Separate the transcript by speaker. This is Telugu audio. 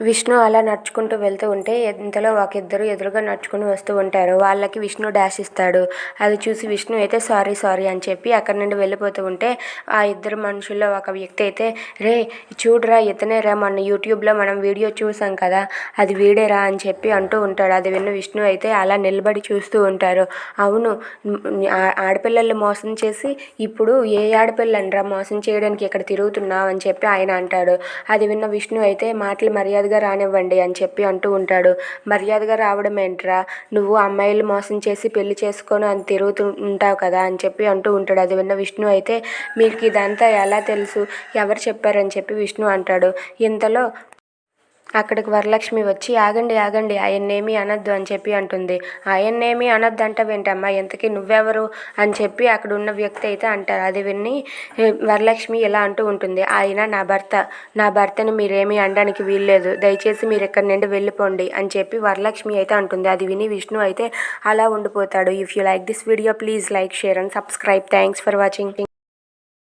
Speaker 1: విష్ణు అలా నడుచుకుంటూ వెళ్తూ ఉంటే ఇంతలో ఒక ఇద్దరు ఎదురుగా నడుచుకుని వస్తూ ఉంటారు. వాళ్ళకి విష్ణు డాష్ ఇస్తాడు. అది చూసి విష్ణు అయితే సారీ సారీ అని చెప్పి అక్కడి నుండి వెళ్ళిపోతూ ఉంటే ఆ ఇద్దరు మనుషుల్లో ఒక వ్యక్తి అయితే రే చూడరా ఇతనే రా మన యూట్యూబ్లో మనం వీడియో చూసాం కదా అది వీడేరా అని చెప్పి అంటూ ఉంటాడు. అది విన్న విష్ణు అయితే అలా నిలబడి చూస్తూ ఉంటారు. అవును ఆ- ఆడపిల్లల్ని మోసం చేసి ఇప్పుడు ఏ ఆడపిల్లని రా మోసం చేయడానికి ఇక్కడ తిరుగుతున్నావు అని చెప్పి ఆయన అంటాడు. అది విన్న విష్ణు అయితే మాటలు మర్యాదగా రానివ్వండి అని చెప్పి అంటూ ఉంటాడు. మర్యాదగా రావడం ఏంట్రా? నువ్వు అమ్మాయిలు మోసం చేసి పెళ్ళి చేసుకొని అని తిరుగుతూ ఉంటావు కదా అని చెప్పి అంటూ ఉంటాడు. అది విన్న విష్ణు అయితే మీకు ఇదంతా ఎలా తెలుసు? ఎవరు చెప్పారని చెప్పి విష్ణు అంటాడు. ఇంతలో అక్కడికి వరలక్ష్మి వచ్చి ఆగండి ఆగండి ఆయన్నేమీ అనొద్దు అని చెప్పి అంటుంది. ఆయన్నేమీ అనొద్దు అంటావేంటమ్మా ఇంతకీ నువ్వెవరు? అని చెప్పి అక్కడ ఉన్న వ్యక్తి అయితే అంటారు. అది విని వరలక్ష్మి ఇలా అంటూ ఉంటుంది. ఆయన నా భర్త. నా భర్తని మీరేమీ అనడానికి వీల్లేదు. దయచేసి మీరు ఇక్కడి నుండి వెళ్ళిపోండి అని చెప్పి వరలక్ష్మి అయితే అంటుంది. అది విని విష్ణు అయితే అలా ఉండిపోతాడు. If you like this video please like share and subscribe thanks for watching